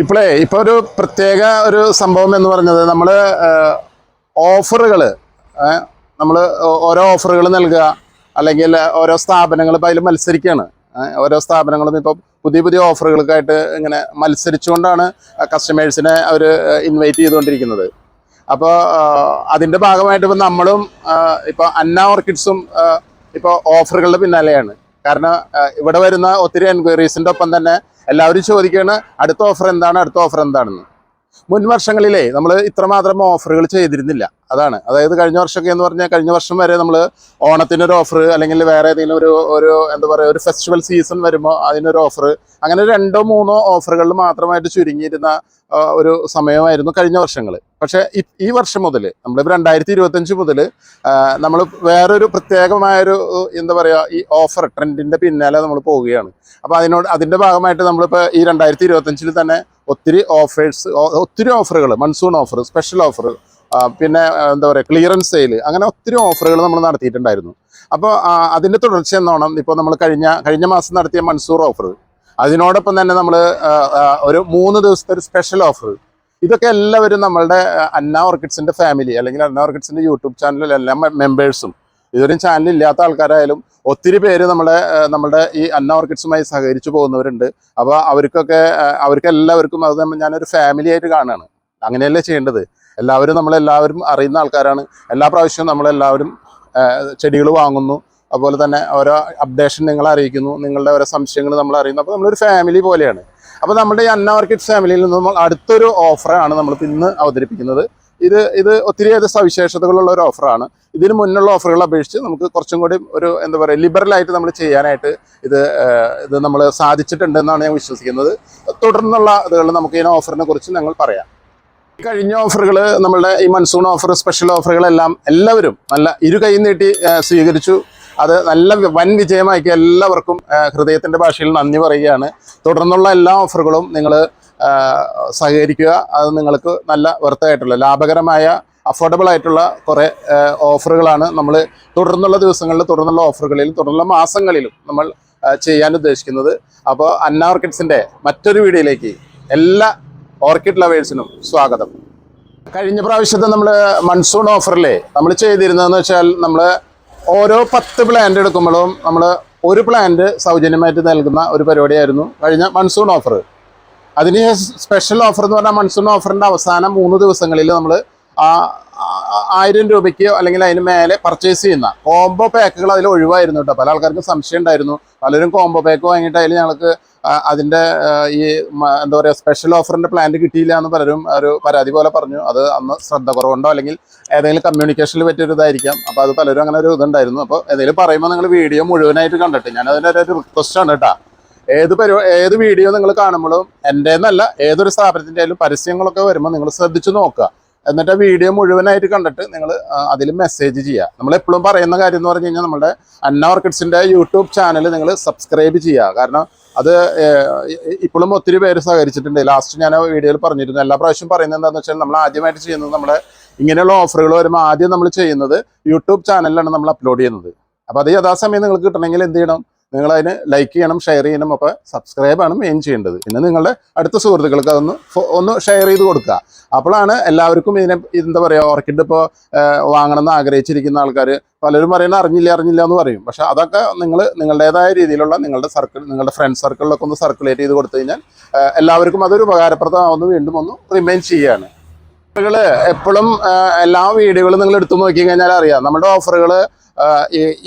ഇപ്പോഴേ ഇപ്പോൾ ഒരു പ്രത്യേക ഒരു സംഭവം എന്ന് പറഞ്ഞത് നമ്മൾ ഓഫറുകൾ നമ്മൾ ഓരോ ഓഫറുകൾ നൽകുക അല്ലെങ്കിൽ ഓരോ സ്ഥാപനങ്ങൾ ഇപ്പോൾ അതിൽ മത്സരിക്കുകയാണ് ഓരോ സ്ഥാപനങ്ങളും ഇപ്പോൾ പുതിയ പുതിയ ഓഫറുകൾക്കായിട്ട് ഇങ്ങനെ മത്സരിച്ചുകൊണ്ടാണ് കസ്റ്റമേഴ്സിനെ അവർ ഇൻവൈറ്റ് ചെയ്തുകൊണ്ടിരിക്കുന്നത്. അപ്പോൾ അതിന്റെ ഭാഗമായിട്ട് ഇപ്പോൾ നമ്മളും ഇപ്പോൾ അന്ന ഓർക്കിഡ്സും ഇപ്പോൾ ഓഫറുകളുടെ പിന്നാലെയാണ്. കാരണം ഇവിടെ വരുന്ന ഒത്തിരി എൻക്വയറീസിന്റെ ഒപ്പം തന്നെ എല്ലാവരും ചോദിക്കുകയാണ് അടുത്ത ഓഫർ എന്താണ് അടുത്ത ഓഫർ എന്താണെന്ന്. മുൻ വർഷങ്ങളിലേ നമ്മൾ ഇത്രമാത്രം ഓഫറുകൾ ചെയ്തിരുന്നില്ല. അതാണ്. അതായത് കഴിഞ്ഞ വർഷമൊക്കെ എന്ന് പറഞ്ഞാൽ കഴിഞ്ഞ വർഷം വരെ നമ്മൾ ഓണത്തിനൊരു ഓഫർ അല്ലെങ്കിൽ വേറെ ഏതെങ്കിലും ഒരു ഒരു എന്താ പറയുക ഒരു ഫെസ്റ്റിവൽ സീസൺ വരുമ്പോൾ അതിനൊരു ഓഫർ അങ്ങനെ രണ്ടോ മൂന്നോ ഓഫറുകളിൽ മാത്രമായിട്ട് ചുരുങ്ങിയിരുന്ന ഒരു സമയമായിരുന്നു കഴിഞ്ഞ വർഷങ്ങൾ പക്ഷേ ഈ- വർഷം മുതൽ നമ്മളിപ്പോൾ രണ്ടായിരത്തി ഇരുപത്തഞ്ച് മുതൽ നമ്മൾ വേറൊരു പ്രത്യേകമായൊരു എന്താ പറയുക ഈ ഓഫർ ട്രെൻഡിന്റെ പിന്നാലെ നമ്മൾ പോവുകയാണ്. അപ്പോൾ അതിനോട് അതിന്റെ ഭാഗമായിട്ട് നമ്മളിപ്പോൾ ഈ രണ്ടായിരത്തി ഇരുപത്തഞ്ചിൽ തന്നെ ഒത്തിരി ഓഫേഴ്സ് ഒത്തിരി ഓഫറുകൾ മൺസൂൺ ഓഫർ സ്പെഷ്യൽ ഓഫർ പിന്നെ എന്താ പറയുക ക്ലിയറൻസ് സെയിൽ അങ്ങനെ ഒത്തിരി ഓഫറുകൾ നമ്മൾ നടത്തിയിട്ടുണ്ടായിരുന്നു. അപ്പോൾ അതിന്റെ തുടർച്ച എന്നോണം ഇപ്പോൾ നമ്മൾ കഴിഞ്ഞ കഴിഞ്ഞ മാസം നടത്തിയ മൺസൂർ ഓഫർ അതിനോടൊപ്പം തന്നെ നമ്മൾ ഒരു മൂന്ന് ദിവസത്തെ ഒരു സ്പെഷ്യൽ ഓഫർ ഇതൊക്കെ എല്ലാവരും നമ്മളുടെ അന്ന ഓർക്കിഡ്സിന്റെ ഫാമിലി അല്ലെങ്കിൽ അന്ന ഓർക്കിഡ്സിന്റെ യൂട്യൂബ് ചാനലിൽ എല്ലാ മെമ്പേഴ്സും ഇതൊരു ചാനൽ ഇല്ലാത്ത ആൾക്കാരായാലും ഒത്തിരി പേര് നമ്മുടെ നമ്മുടെ ഈ അന്ന ഓർക്കിഡ്സുമായി സഹകരിച്ചു പോകുന്നവരുണ്ട്. അപ്പോൾ അവർക്കൊക്കെ അവർക്ക് എല്ലാവർക്കും അത് ഞാനൊരു ഫാമിലി ആയിട്ട് കാണുകയാണ് അങ്ങനെയല്ലേ ചെയ്യേണ്ടത്? എല്ലാവരും നമ്മളെല്ലാവരും അറിയുന്ന ആൾക്കാരാണ്. എല്ലാ പ്രാവശ്യവും നമ്മളെല്ലാവരും ചെടികൾ വാങ്ങുന്നു. അതുപോലെ തന്നെ ഓരോ അപ്ഡേഷൻ നിങ്ങൾ അറിയിക്കുന്നു. നിങ്ങളുടെ ഓരോ സംശയങ്ങൾ നമ്മൾ അറിയുന്നു. അപ്പോൾ നമ്മളൊരു ഫാമിലി പോലെയാണ്. അപ്പോൾ നമ്മുടെ ഈ അന്ന ഓർക്കിഡ് ഫാമിലിയിൽ നിന്ന് അടുത്തൊരു ഓഫറാണ് നമ്മൾ ഇന്ന് അവതരിപ്പിക്കുന്നത്. ഇത് ഇത് ഒത്തിരിയേറെ സവിശേഷതകളുള്ള ഒരു ഓഫറാണ് ഇതിന് മുന്നുള്ള ഓഫറുകൾ അപേക്ഷിച്ച് നമുക്ക് കുറച്ചും കൂടി ഒരു എന്താ പറയുക ലിബറലായിട്ട് നമ്മൾ ചെയ്യാനായിട്ട് ഇത് ഇത് നമ്മൾ സാധിച്ചിട്ടുണ്ട് എന്നാണ് ഞാൻ വിശ്വസിക്കുന്നത്. തുടർന്നുള്ള ഇതുകൾ നമുക്ക് ഈ ഓഫറിനെ കുറിച്ച് ഞങ്ങൾ പറയാം. കഴിഞ്ഞ ഓഫറുകൾ നമ്മളുടെ ഈ മൺസൂൺ ഓഫർ സ്പെഷ്യൽ ഓഫറുകളെല്ലാം എല്ലാവരും നല്ല ഇരു കൈ നീട്ടി സ്വീകരിച്ചു. അത് നല്ല വൻ വിജയമാക്കി എല്ലാവർക്കും ഹൃദയത്തിന്റെ ഭാഷയിൽ നന്ദി പറയുകയാണ്. തുടർന്നുള്ള എല്ലാ ഓഫറുകളും നിങ്ങൾ സഹകരിക്കുക. അത് നിങ്ങൾക്ക് നല്ല വർത്തായിട്ടുള്ള ലാഭകരമായ അഫോർഡബിൾ ആയിട്ടുള്ള കുറേ ഓഫറുകളാണ് നമ്മൾ തുടർന്നുള്ള ദിവസങ്ങളിൽ തുടർന്നുള്ള ഓഫറുകളിലും തുടർന്നുള്ള മാസങ്ങളിലും നമ്മൾ ചെയ്യാൻ ഉദ്ദേശിക്കുന്നത്. അപ്പോൾ അന്ന ഓർക്കിഡ്സിന്റെ മറ്റൊരു വീഡിയോയിലേക്ക് എല്ലാ ഓർക്കിഡ് ലവേഴ്സിനും സ്വാഗതം. കഴിഞ്ഞ പ്രാവശ്യത്തെ നമ്മൾ മൺസൂൺ ഓഫറിലെ നമ്മൾ ചെയ്തിരുന്നതെന്ന് വെച്ചാൽ നമ്മൾ ഓരോ പത്ത് പ്ലാന്റ് എടുക്കുമ്പോഴും നമ്മൾ ഒരു പ്ലാന്റ് സൗജന്യമായിട്ട് നൽകുന്ന ഒരു പരിപാടിയായിരുന്നു. കഴിഞ്ഞ മൺസൂൺ ഓഫർ അതിന് സ്പെഷ്യൽ ഓഫർ എന്ന് പറഞ്ഞാൽ മൺസൂൺ ഓഫറിന്റെ അവസാനം മൂന്ന് ദിവസങ്ങളിൽ നമ്മൾ ആ ആയിരം രൂപയ്ക്ക് അല്ലെങ്കിൽ അതിന് മേലെ പർച്ചേസ് ചെയ്യുന്ന കോംബോ പാക്കുകൾ അതിൽ ഒഴിവായിരുന്നു കേട്ടോ. പല ആൾക്കാർക്കും സംശയം ഉണ്ടായിരുന്നു. പലരും കോംബോ പാക്ക് വാങ്ങിയിട്ട് ഞങ്ങൾക്ക് അതിന്റെ ഈ എന്താ പറയുക സ്പെഷ്യൽ ഓഫറിന്റെ പ്ലാന്റ് കിട്ടിയില്ല എന്ന് പലരും ഒരു പരാതി പോലെ പറഞ്ഞു. അത് അന്ന് ശ്രദ്ധ കുറവുണ്ടോ അല്ലെങ്കിൽ ഏതെങ്കിലും കമ്മ്യൂണിക്കേഷനിൽ പറ്റിയൊരു ഇതായിരിക്കാം. അപ്പോൾ അത് പലരും അങ്ങനെ ഒരു ഇതുണ്ടായിരുന്നു. അപ്പോൾ ഏതെങ്കിലും പറയുമ്പോൾ നിങ്ങൾ വീഡിയോ മുഴുവനായിട്ട് കണ്ടിട്ട് ഞാനതിന്റെ ഒരു റിക്വസ്റ്റ് ആണ് കേട്ടോ. ഏത് പരിപാ ഏത് വീഡിയോ നിങ്ങൾ കാണുമ്പോഴും എന്റെ എന്നല്ല ഏതൊരു സ്ഥാപനത്തിന്റെ ആയാലും പരസ്യങ്ങളൊക്കെ വരുമ്പോൾ നിങ്ങൾ ശ്രദ്ധിച്ചു നോക്കുക. എന്നിട്ട് ആ വീഡിയോ മുഴുവനായിട്ട് കണ്ടിട്ട് നിങ്ങൾ അതിൽ മെസ്സേജ് ചെയ്യുക. നമ്മൾ എപ്പോഴും പറയുന്ന കാര്യം എന്ന് പറഞ്ഞു കഴിഞ്ഞാൽ നമ്മുടെ അന്ന ഓർക്കിഡ്സിന്റെ യൂട്യൂബ് ചാനൽ നിങ്ങൾ സബ്സ്ക്രൈബ് ചെയ്യുക. കാരണം അത് ഇപ്പോഴും ഒത്തിരി പേര് സഹകരിച്ചിട്ടുണ്ട്. ലാസ്റ്റ് ഞാൻ വീഡിയോയിൽ പറഞ്ഞിരുന്നു. എല്ലാ പ്രാവശ്യം പറയുന്നത് എന്താണെന്ന് വെച്ചാൽ നമ്മൾ ആദ്യമായിട്ട് ചെയ്യുന്നത് നമ്മുടെ ഇങ്ങനെയുള്ള ഓഫറുകൾ വരുമ്പോൾ ആദ്യം നമ്മൾ ചെയ്യുന്നത് യൂട്യൂബ് ചാനലിലാണ് നമ്മൾ അപ്ലോഡ് ചെയ്യുന്നത്. അപ്പോൾ അത് യഥാസമയം നിങ്ങൾക്ക് കിട്ടണമെങ്കിൽ എന്ത് ചെയ്യണം? നിങ്ങൾ അതിന് ലൈക്ക് ചെയ്യണം ഷെയർ ചെയ്യണം അപ്പോൾ സബ്സ്ക്രൈബ് ആണ് മെയിൻ ചെയ്യേണ്ടത്. പിന്നെ നിങ്ങളുടെ അടുത്ത സുഹൃത്തുക്കൾക്ക് അതൊന്ന് ഒന്ന് ഷെയർ ചെയ്ത് കൊടുക്കുക. അപ്പോഴാണ് എല്ലാവർക്കും ഇതിനെ എന്താ പറയുക ഓർക്കിഡ് ഇപ്പോൾ വാങ്ങണം എന്ന് ആഗ്രഹിച്ചിരിക്കുന്ന ആൾക്കാർ പലരും പറയുന്നത് അറിഞ്ഞില്ല അറിഞ്ഞില്ല എന്ന് പറയും. പക്ഷെ അതൊക്കെ നിങ്ങൾ നിങ്ങളുടേതായ രീതിയിലുള്ള നിങ്ങളുടെ സർക്കിൾ നിങ്ങളുടെ ഫ്രണ്ട് സർക്കിളിലൊക്കെ ഒന്ന് സർക്കുലേറ്റ് ചെയ്ത് കൊടുത്തു കഴിഞ്ഞാൽ എല്ലാവർക്കും അതൊരു ഉപകാരപ്രദമാവുന്ന വീണ്ടും ഒന്ന് റിമൈൻ ചെയ്യുകയാണ്. ഓഫറുകൾ എപ്പോഴും എല്ലാ വീഡിയോകളും നിങ്ങൾ എടുത്തു നോക്കി കഴിഞ്ഞാൽ അറിയാം. നമ്മുടെ ഓഫറുകൾ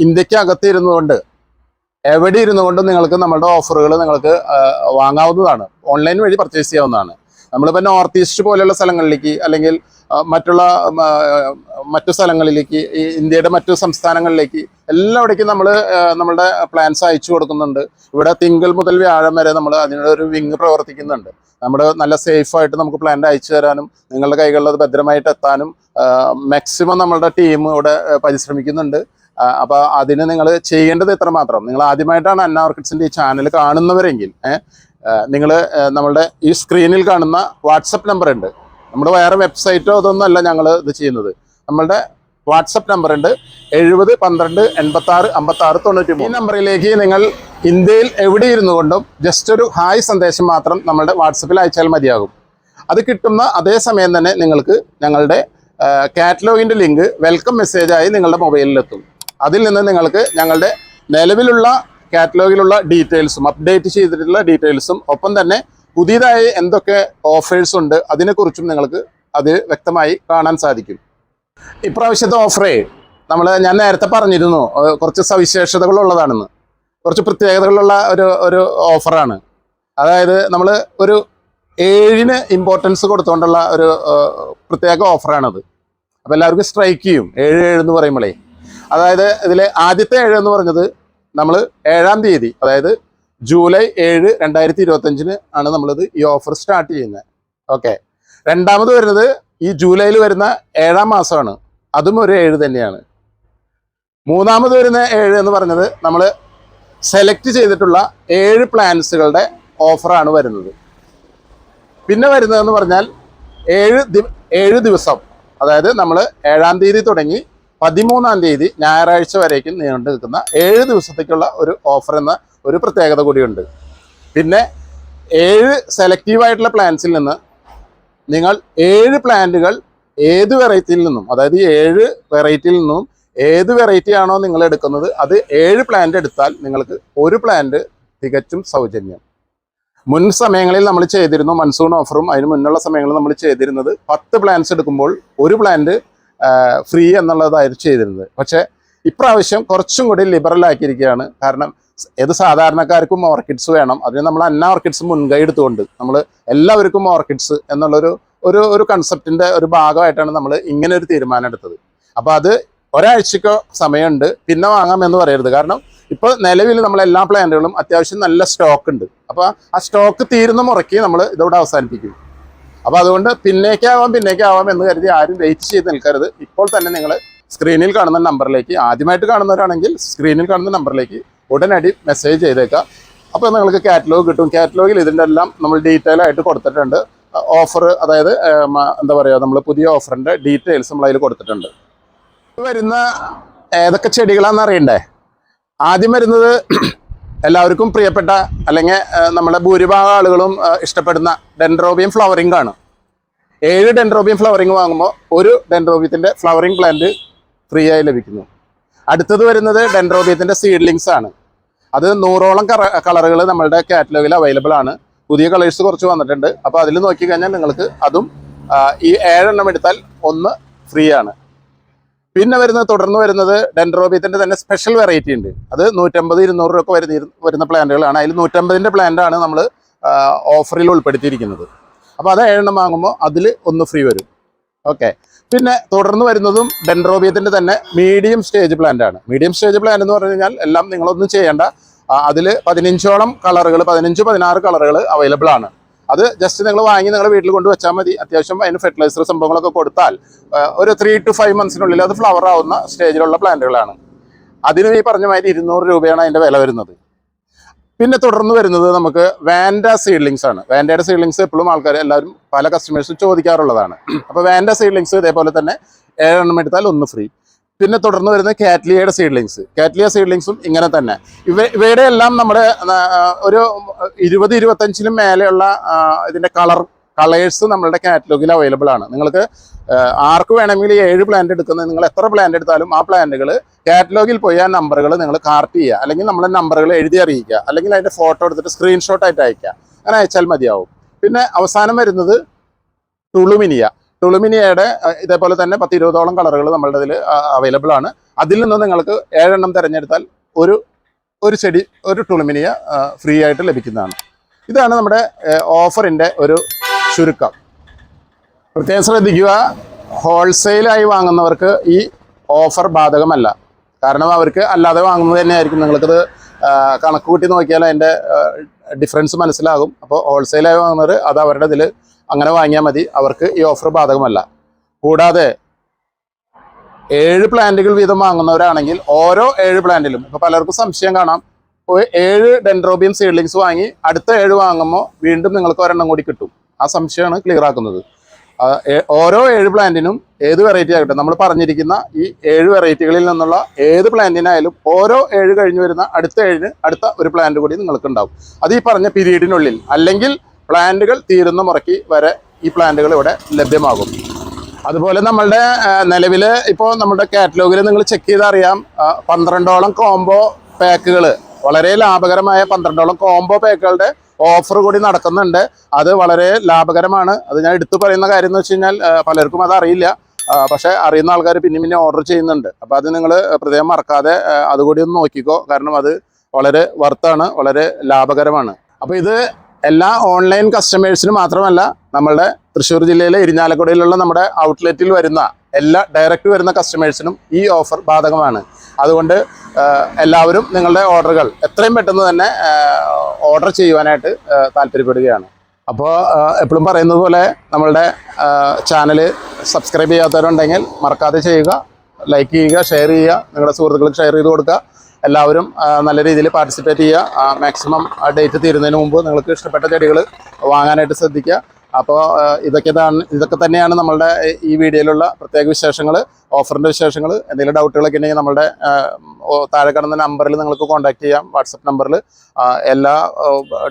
ഇന്ത്യയ്ക്ക് അകത്ത് ഇരുന്നുകൊണ്ട് എവിടെ ഇരുന്നു കൊണ്ടും നിങ്ങൾക്ക് നമ്മുടെ ഓഫറുകൾ നിങ്ങൾക്ക് വാങ്ങാവുന്നതാണ്. ഓൺലൈൻ വഴി പർച്ചേസ് ചെയ്യാവുന്നതാണ്. നമ്മളിപ്പോൾ നോർത്ത് ഈസ്റ്റ് പോലെയുള്ള സ്ഥലങ്ങളിലേക്ക് അല്ലെങ്കിൽ മറ്റുള്ള മറ്റു സ്ഥലങ്ങളിലേക്ക് ഇന്ത്യയുടെ മറ്റു സംസ്ഥാനങ്ങളിലേക്ക് എല്ലാവിടേക്കും നമ്മൾ നമ്മളുടെ പ്ലാൻസ് അയച്ചു കൊടുക്കുന്നുണ്ട്. ഇവിടെ തിങ്കൾ മുതൽ വ്യാഴം വരെ നമ്മൾ അതിനുള്ള ഒരു വിങ് പ്രവർത്തിക്കുന്നുണ്ട്. നമ്മുടെ നല്ല സേഫായിട്ട് നമുക്ക് പ്ലാൻ അയച്ചു തരാനും നിങ്ങളുടെ കൈകളിൽ അത് ഭദ്രമായിട്ട് എത്താനും മാക്സിമം നമ്മളുടെ ടീം ഇവിടെ പരിശ്രമിക്കുന്നുണ്ട്. അപ്പോൾ അതിന് നിങ്ങൾ ചെയ്യേണ്ടത് എത്രമാത്രം? നിങ്ങൾ ആദ്യമായിട്ടാണ് അന്ന ഓർക്കിഡ്സിന്റെ ഈ ചാനൽ കാണുന്നവരെങ്കിൽ നിങ്ങൾ നമ്മളുടെ ഈ സ്ക്രീനിൽ കാണുന്ന വാട്സപ്പ് നമ്പർ ഉണ്ട് നമ്മുടെ വേറെ വെബ്സൈറ്റോ അതൊന്നും അല്ല ഞങ്ങൾ ഇത് ചെയ്യുന്നത്. നമ്മളുടെ വാട്സപ്പ് നമ്പർ ഉണ്ട് എഴുപത് പന്ത്രണ്ട് എൺപത്തി ആറ് അമ്പത്തി ആറ് തൊണ്ണൂറ്റി മൂന്ന് ഈ നമ്പറിലേക്ക് നിങ്ങൾ ഇന്ത്യയിൽ എവിടെ ഇരുന്നു കൊണ്ടും ജസ്റ്റ് ഒരു ഹായ് സന്ദേശം മാത്രം നമ്മളുടെ വാട്സപ്പിൽ അയച്ചാൽ മതിയാകും. അത് കിട്ടുന്ന അതേ സമയം തന്നെ നിങ്ങൾക്ക് ഞങ്ങളുടെ കാറ്റലോഗിന്റെ ലിങ്ക് വെൽക്കം മെസ്സേജായി നിങ്ങളുടെ മൊബൈലിലെത്തും അതിൽ നിന്ന് നിങ്ങൾക്ക് ഞങ്ങളുടെ നിലവിലുള്ള കാറ്റലോഗിലുള്ള ഡീറ്റെയിൽസും അപ്ഡേറ്റ് ചെയ്തിട്ടുള്ള ഡീറ്റെയിൽസും ഒപ്പം തന്നെ പുതിയതായി എന്തൊക്കെ ഓഫേഴ്സ് ഉണ്ട് അതിനെക്കുറിച്ചും നിങ്ങൾക്ക് അത് വ്യക്തമായി കാണാൻ സാധിക്കും. ഇപ്രാവശ്യത്തെ ഓഫറേ നമ്മൾ ഞാൻ നേരത്തെ പറഞ്ഞിരുന്നു കുറച്ച് സവിശേഷതകളുള്ളതാണെന്ന് കുറച്ച് പ്രത്യേകതകളുള്ള ഒരു ഒരു ഓഫറാണ് അതായത് നമ്മൾ ഒരു ഏഴിന് ഇമ്പോർട്ടൻസ് കൊടുത്തുകൊണ്ടുള്ള ഒരു പ്രത്യേക ഓഫറാണത് അപ്പോൾ എല്ലാവർക്കും സ്ട്രൈക്ക് ചെയ്യും. ഏഴ് ഏഴ് എന്ന് പറയുമ്പോഴേ അതായത് ഇതിലെ ആദ്യത്തെ ഏഴ് എന്ന് പറഞ്ഞത് നമ്മൾ ഏഴാം തീയതി അതായത് ജൂലൈ ഏഴ് രണ്ടായിരത്തി ഇരുപത്തഞ്ചിന് ആണ് നമ്മളിത് ഈ ഓഫർ സ്റ്റാർട്ട് ചെയ്യുന്നത്. ഓക്കെ രണ്ടാമത് വരുന്നത് ഈ ജൂലൈയിൽ വരുന്ന ഏഴാം മാസമാണ്. അതും ഒരു ഏഴ് തന്നെയാണ്. മൂന്നാമത് വരുന്ന ഏഴ് എന്ന് പറഞ്ഞത് നമ്മൾ സെലക്ട് ചെയ്തിട്ടുള്ള ഏഴ് പ്ലാൻസുകളുടെ ഓഫറാണ് വരുന്നത്. പിന്നെ വരുന്നതെന്ന് പറഞ്ഞാൽ ഏഴ് ഏഴ് ദിവസം അതായത് നമ്മൾ ഏഴാം തീയതി തുടങ്ങി പതിമൂന്നാം തീയതി ഞായറാഴ്ച വരേക്കും നീണ്ടു നിൽക്കുന്ന ഏഴ് ദിവസത്തേക്കുള്ള ഒരു ഓഫർ എന്ന ഒരു പ്രത്യേകത കൂടിയുണ്ട്. പിന്നെ ഏഴ് സെലക്റ്റീവായിട്ടുള്ള പ്ലാൻസിൽ നിന്ന് നിങ്ങൾ ഏഴ് പ്ലാന്റുകൾ ഏത് വെറൈറ്റിയിൽ നിന്നും അതായത് ഏഴ് വെറൈറ്റിയിൽ നിന്നും ഏത് വെറൈറ്റി ആണോ നിങ്ങൾ എടുക്കുന്നത് അത് ഏഴ് പ്ലാന്റ് എടുത്താൽ നിങ്ങൾക്ക് ഒരു പ്ലാന്റ് തികച്ചും സൗജന്യം. മുൻ സമയങ്ങളിൽ നമ്മൾ ചെയ്തിരുന്നു മൺസൂൺ ഓഫറും അതിന് മുന്നുള്ള സമയങ്ങളിൽ നമ്മൾ ചെയ്തിരുന്നത് പത്ത് പ്ലാന്റ്സ് എടുക്കുമ്പോൾ ഒരു പ്ലാന്റ് ഫ്രീ എന്നുള്ളതായിരുന്നു ചെയ്തിരുന്നത്. പക്ഷേ ഇപ്രാവശ്യം കുറച്ചും കൂടി ലിബറൽ ആക്കിയിരിക്കുകയാണ്. കാരണം ഏത് സാധാരണക്കാർക്കും ഓർക്കിഡ്സ് വേണം. അതിന് നമ്മൾ അന്ന ഓർക്കിഡ്സ് മുൻകൈ എടുത്തുകൊണ്ട് നമ്മൾ എല്ലാവർക്കും ഓർക്കിഡ്സ് എന്നുള്ളൊരു ഒരു ഒരു കൺസെപ്റ്റിന്റെ ഒരു ഭാഗമായിട്ടാണ് നമ്മൾ ഇങ്ങനെ ഒരു തീരുമാനം എടുത്തത്. അപ്പോൾ അത് ഒരാഴ്ചക്കോ സമയമുണ്ട്. പിന്നെ വാങ്ങാം എന്ന് പറയരുത്. കാരണം ഇപ്പോൾ നിലവിൽ നമ്മൾ എല്ലാ പ്ലാന്റുകളും അത്യാവശ്യം നല്ല സ്റ്റോക്ക് ഉണ്ട്. അപ്പോൾ ആ സ്റ്റോക്ക് തീരുന്ന മുറയ്ക്ക് നമ്മൾ ഇതോടെ അവസാനിപ്പിക്കും. അപ്പോൾ അതുകൊണ്ട് പിന്നേക്കാവാം പിന്നേക്കാവാം എന്ന് കരുതി ആരും വെയിറ്റ് ചെയ്ത് നിൽക്കരുത്. ഇപ്പോൾ തന്നെ നിങ്ങൾ സ്ക്രീനിൽ കാണുന്ന നമ്പറിലേക്ക് ആദ്യമായിട്ട് കാണുന്നവരാണെങ്കിൽ സ്ക്രീനിൽ കാണുന്ന നമ്പറിലേക്ക് ഉടനടി മെസ്സേജ് ചെയ്തേക്കാം അപ്പോൾ നിങ്ങൾക്ക് കാറ്റലോഗ് കിട്ടും. കാറ്റലോഗിൽ ഇതിന്റെ എല്ലാം നമ്മൾ ഡീറ്റെയിൽ ആയിട്ട് കൊടുത്തിട്ടുണ്ട്. ഓഫർ അതായത് എന്താ പറയുക നമ്മൾ പുതിയ ഓഫറിന്റെ ഡീറ്റെയിൽസ് നമ്മൾ അതിൽ കൊടുത്തിട്ടുണ്ട്. വരുന്ന ഏതൊക്കെ ചെടികളാണെന്ന് അറിയണ്ടേ? ആദ്യം വരുന്നത് എല്ലാവർക്കും പ്രിയപ്പെട്ട അല്ലെങ്കിൽ നമ്മുടെ ഭൂരിഭാഗം ആളുകളും ഇഷ്ടപ്പെടുന്ന ഡെൻഡ്രോബിയം ഫ്ലവറിംഗ് ആണ്. ഏഴ് ഡെൻഡ്രോബിയം ഫ്ലവറിംഗ് വാങ്ങുമ്പോൾ ഒരു ഡെൻഡ്രോബിയത്തിന്റെ ഫ്ലവറിംഗ് പ്ലാന്റ് ഫ്രീ ആയി ലഭിക്കുന്നു. അടുത്തത് വരുന്നത് ഡെൻഡ്രോബിയത്തിന്റെ സീഡ്ലിങ്സ് ആണ്. അത് നൂറോളം കളറുകൾ നമ്മളുടെ കാറ്റലോഗിൽ അവൈലബിൾ ആണ്. പുതിയ കളേഴ്സ് കുറച്ച് വന്നിട്ടുണ്ട്. അപ്പോൾ അതിൽ നോക്കിക്കഴിഞ്ഞാൽ നിങ്ങൾക്ക് അതും ഈ ഏഴെണ്ണം എടുത്താൽ ഒന്ന് ഫ്രീ ആണ്. പിന്നെ വരുന്നത് തുടർന്ന് വരുന്നത് ഡെൻഡ്രോബിയത്തിന്റെ തന്നെ സ്പെഷ്യൽ വെറൈറ്റി ഉണ്ട്. അത് നൂറ്റമ്പത് ഇരുന്നൂറ് രൂപ വരുന്ന വരുന്ന പ്ലാന്റുകളാണ് അതിൽ നൂറ്റമ്പതിന്റെ പ്ലാന്റ് ആണ് നമ്മൾ ഓഫറിൽ ഉൾപ്പെടുത്തിയിരിക്കുന്നത്. അപ്പോൾ അത് ഏഴെണ്ണം വാങ്ങുമ്പോൾ അതിൽ ഒന്ന് ഫ്രീ വരും. ഓക്കെ പിന്നെ തുടർന്ന് വരുന്നതും ഡെൻഡ്രോബിയത്തിന്റെ തന്നെ മീഡിയം സ്റ്റേജ് പ്ലാന്റ് ആണ്. മീഡിയം സ്റ്റേജ് പ്ലാന്റ് എന്ന് പറഞ്ഞു കഴിഞ്ഞാൽ എല്ലാം നിങ്ങളൊന്നും ചെയ്യേണ്ട അതിൽ പതിനഞ്ചോളം കളറുകൾ പതിനഞ്ച് പതിനാറ് കളറുകൾ അവൈലബിൾ ആണ്. അത് ജസ്റ്റ് നിങ്ങൾ വാങ്ങി നിങ്ങൾ വീട്ടിൽ കൊണ്ട് വെച്ചാൽ മതി. അത്യാവശ്യം അതിന് ഫെർട്ടിലൈസർ സംഭവങ്ങളൊക്കെ കൊടുത്താൽ ഒരു ത്രീ ടു ഫൈവ് മന്ത്സിനുള്ളിൽ അത് ഫ്ലവർ ആവുന്ന സ്റ്റേജിലുള്ള പ്ലാന്റുകളാണ് അതിന് ഈ പറഞ്ഞ മാതിരി ഇരുന്നൂറ് രൂപയാണ് അതിന്റെ വില വരുന്നത്. പിന്നെ തുടർന്ന് വരുന്നത് നമുക്ക് വാൻഡ സീഡ്ലിങ്സ് ആണ്. വാൻഡയുടെ സീഡ്ലിങ്സ് എപ്പോഴും ആൾക്കാർ എല്ലാവരും പല കസ്റ്റമേഴ്സും ചോദിക്കാറുള്ളതാണ്. അപ്പോൾ വാൻഡ സീഡ്ലിങ്സ് ഇതേപോലെ തന്നെ ഏഴെണ്ണം എടുത്താൽ ഒന്ന് ഫ്രീ പിന്നെ തുടർന്ന് വരുന്നത് കാറ്റ്ലിയയുടെ സീഡ്ലിങ്സ് കാറ്റ്ലിയ സീഡ്ലിങ്സും ഇങ്ങനെ തന്നെ. ഇവ ഇവയുടെ എല്ലാം നമ്മുടെ ഒരു ഇരുപത് ഇരുപത്തഞ്ചിനും മേലെയുള്ള ഇതിന്റെ കളർ കളേഴ്സ് നമ്മളുടെ കാറ്റലോഗിൽ അവൈലബിൾ ആണ്. നിങ്ങൾക്ക് ആർക്ക് വേണമെങ്കിൽ ഏഴ് പ്ലാന്റ് എടുക്കുന്നത് നിങ്ങൾ എത്ര പ്ലാന്റ് എടുത്താലും ആ പ്ലാന്റുകൾ കാറ്റലോഗിൽ പോയി ആ നമ്പറുകൾ നിങ്ങൾ കാർട്ട് ചെയ്യുക. അല്ലെങ്കിൽ നമ്മളെ നമ്പറുകൾ എഴുതി അറിയിക്കുക. അല്ലെങ്കിൽ അതിന്റെ ഫോട്ടോ എടുത്തിട്ട് സ്ക്രീൻഷോട്ട് ആയിട്ട് അയക്കുക അങ്ങനെ അയച്ചാൽ മതിയാവും. പിന്നെ അവസാനം വരുന്നത് ടുളുമിനിയ ടുളുമിനിയയുടെ ഇതേപോലെ തന്നെ പത്ത് ഇരുപതോളം കളറുകൾ നമ്മളുടെ ഇതിൽ അവൈലബിൾ ആണ്. അതിൽ നിന്ന് നിങ്ങൾക്ക് ഏഴെണ്ണം തിരഞ്ഞെടുത്താൽ ഒരു ഒരു ചെടി ഒരു ടുളുമിനിയ ഫ്രീ ആയിട്ട് ലഭിക്കുന്നതാണ്. ഇതാണ് നമ്മുടെ ഓഫറിന്റെ ഒരു ചുരുക്കം. പ്രത്യേകം ശ്രദ്ധിക്കുക ഹോൾസെയിലായി വാങ്ങുന്നവർക്ക് ഈ ഓഫർ ബാധകമല്ല. കാരണം അവർക്ക് അല്ലാതെ വാങ്ങുന്നത് തന്നെയായിരിക്കും. നിങ്ങൾക്കത് കണക്ക് കൂട്ടി നോക്കിയാൽ അതിന്റെ ഡിഫറൻസ് മനസ്സിലാകും. അപ്പോൾ ഹോൾസെയിലായി വാങ്ങുന്നവർ അത് അവരുടെ ഇതിൽ അങ്ങനെ വാങ്ങിയാൽ മതി. അവർക്ക് ഈ ഓഫർ ബാധകമല്ല. കൂടാതെ ഏഴ് പ്ലാന്റുകൾ വീതം വാങ്ങുന്നവരാണെങ്കിൽ ഓരോ ഏഴ് പ്ലാന്റിലും ഇപ്പോൾ പലർക്കും സംശയം കാണാം. ഏഴ് ഡെൻഡ്രോബിയം സീഡ്ലിങ്സ് വാങ്ങി അടുത്ത ഏഴ് വാങ്ങുമ്പോൾ വീണ്ടും നിങ്ങൾക്ക് ഒരെണ്ണം കൂടി കിട്ടും. ആ സംശയമാണ് ക്ലിയർ ആക്കുന്നത്. ഓരോ ഏഴ് പ്ലാന്റിനും ഏത് വെറൈറ്റി ആകട്ടെ നമ്മൾ പറഞ്ഞിരിക്കുന്ന ഈ ഏഴ് വെറൈറ്റികളിൽ നിന്നുള്ള ഏത് പ്ലാന്റിനായാലും ഓരോ ഏഴ് കഴിഞ്ഞ് വരുന്ന അടുത്ത ഏഴിന് അടുത്ത ഒരു പ്ലാന്റ് കൂടി നിങ്ങൾക്ക് ഉണ്ടാവും അത് ഈ പറഞ്ഞ പീരീഡിനുള്ളിൽ അല്ലെങ്കിൽ പ്ലാന്റുകൾ തീരുന്ന മുറയ്ക്ക് വരെ ഈ പ്ലാന്റുകൾ ഇവിടെ ലഭ്യമാകും. അതുപോലെ നമ്മളുടെ നിലവിൽ ഇപ്പോൾ നമ്മുടെ കാറ്റലോഗിൽ നിങ്ങൾ ചെക്ക് ചെയ്താറിയാം പന്ത്രണ്ടോളം കോംബോ പാക്കുകൾ വളരെ ലാഭകരമായ പന്ത്രണ്ടോളം കോംബോ പാക്കുകളുടെ ഓഫർ കൂടി നടക്കുന്നുണ്ട്. അത് വളരെ ലാഭകരമാണ്. അത് ഞാൻ എടുത്തു പറയുന്ന കാര്യം എന്ന് വെച്ച് കഴിഞ്ഞാൽ പലർക്കും അത് അറിയില്ല. പക്ഷേ അറിയുന്ന ആൾക്കാർ പിന്നെ പിന്നെ ഓർഡർ ചെയ്യുന്നുണ്ട്. അപ്പോൾ അത് നിങ്ങൾ പ്രത്യേകം മറക്കാതെ അതുകൂടി ഒന്ന് നോക്കിക്കോ. കാരണം അത് വളരെ വർത്താണ് വളരെ ലാഭകരമാണ്. അപ്പോൾ ഇത് എല്ലാ ഓൺലൈൻ കസ്റ്റമേഴ്സിന് മാത്രമല്ല നമ്മളുടെ തൃശ്ശൂർ ജില്ലയിലെ ഇരിഞ്ഞാലക്കുടയിലുള്ള നമ്മുടെ ഔട്ട്ലെറ്റിൽ വരുന്ന എല്ലാ ഡയറക്റ്റ് വരുന്ന കസ്റ്റമേഴ്സിനും ഈ ഓഫർ ബാധകമാണ്. അതുകൊണ്ട് എല്ലാവരും നിങ്ങളുടെ ഓർഡറുകൾ എത്രയും പെട്ടെന്ന് തന്നെ ഓർഡർ ചെയ്യുവാനായിട്ട് താല്പര്യപ്പെടുകയാണ്. അപ്പോൾ എപ്പോഴും പറയുന്നത് പോലെ നമ്മളുടെ ചാനൽ സബ്സ്ക്രൈബ് ചെയ്യാത്തവരുണ്ടെങ്കിൽ മറക്കാതെ ചെയ്യുക ലൈക്ക് ചെയ്യുക ഷെയർ ചെയ്യുക നിങ്ങളുടെ സുഹൃത്തുക്കൾക്ക് ഷെയർ ചെയ്ത് കൊടുക്കുക. എല്ലാവരും നല്ല രീതിയിൽ പാർട്ടിസിപ്പേറ്റ് ചെയ്യുക. മാക്സിമം ഡേറ്റ് തീരുന്നതിന് മുമ്പ് നിങ്ങൾക്ക് ഇഷ്ടപ്പെട്ട ചെടികൾ വാങ്ങാനായിട്ട് ശ്രദ്ധിക്കുക. അപ്പോൾ ഇതൊക്കെ ഇതൊക്കെ തന്നെയാണ് നമ്മളുടെ ഈ വീഡിയോയിലുള്ള പ്രത്യേക വിശേഷങ്ങൾ ഓഫറിന്റെ വിശേഷങ്ങൾ. എന്തെങ്കിലും ഡൗട്ടുകളൊക്കെ ഉണ്ടെങ്കിൽ നമ്മുടെ താഴെ കിടന്ന നമ്പറിൽ നിങ്ങൾക്ക് കോൺടാക്ട് ചെയ്യാം. വാട്സപ്പ് നമ്പറിൽ എല്ലാ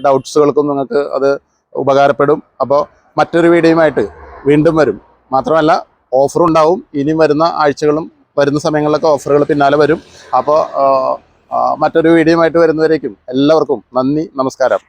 ഡൗട്ട്സുകൾക്കും നിങ്ങൾക്ക് അത് ഉപകാരപ്പെടും. അപ്പോൾ മറ്റൊരു വീഡിയോയുമായിട്ട് വീണ്ടും വരും. മാത്രമല്ല ഓഫറുണ്ടാവും ഇനിയും വരുന്ന ആഴ്ചകളും വരുന്ന സമയങ്ങളിലൊക്കെ ഓഫറുകൾ പിന്നാലെ വരും. അപ്പോൾ മറ്റൊരു വീഡിയോ ആയിട്ട് വരുന്നവരേക്കും എല്ലാവർക്കും നന്ദി നമസ്കാരം.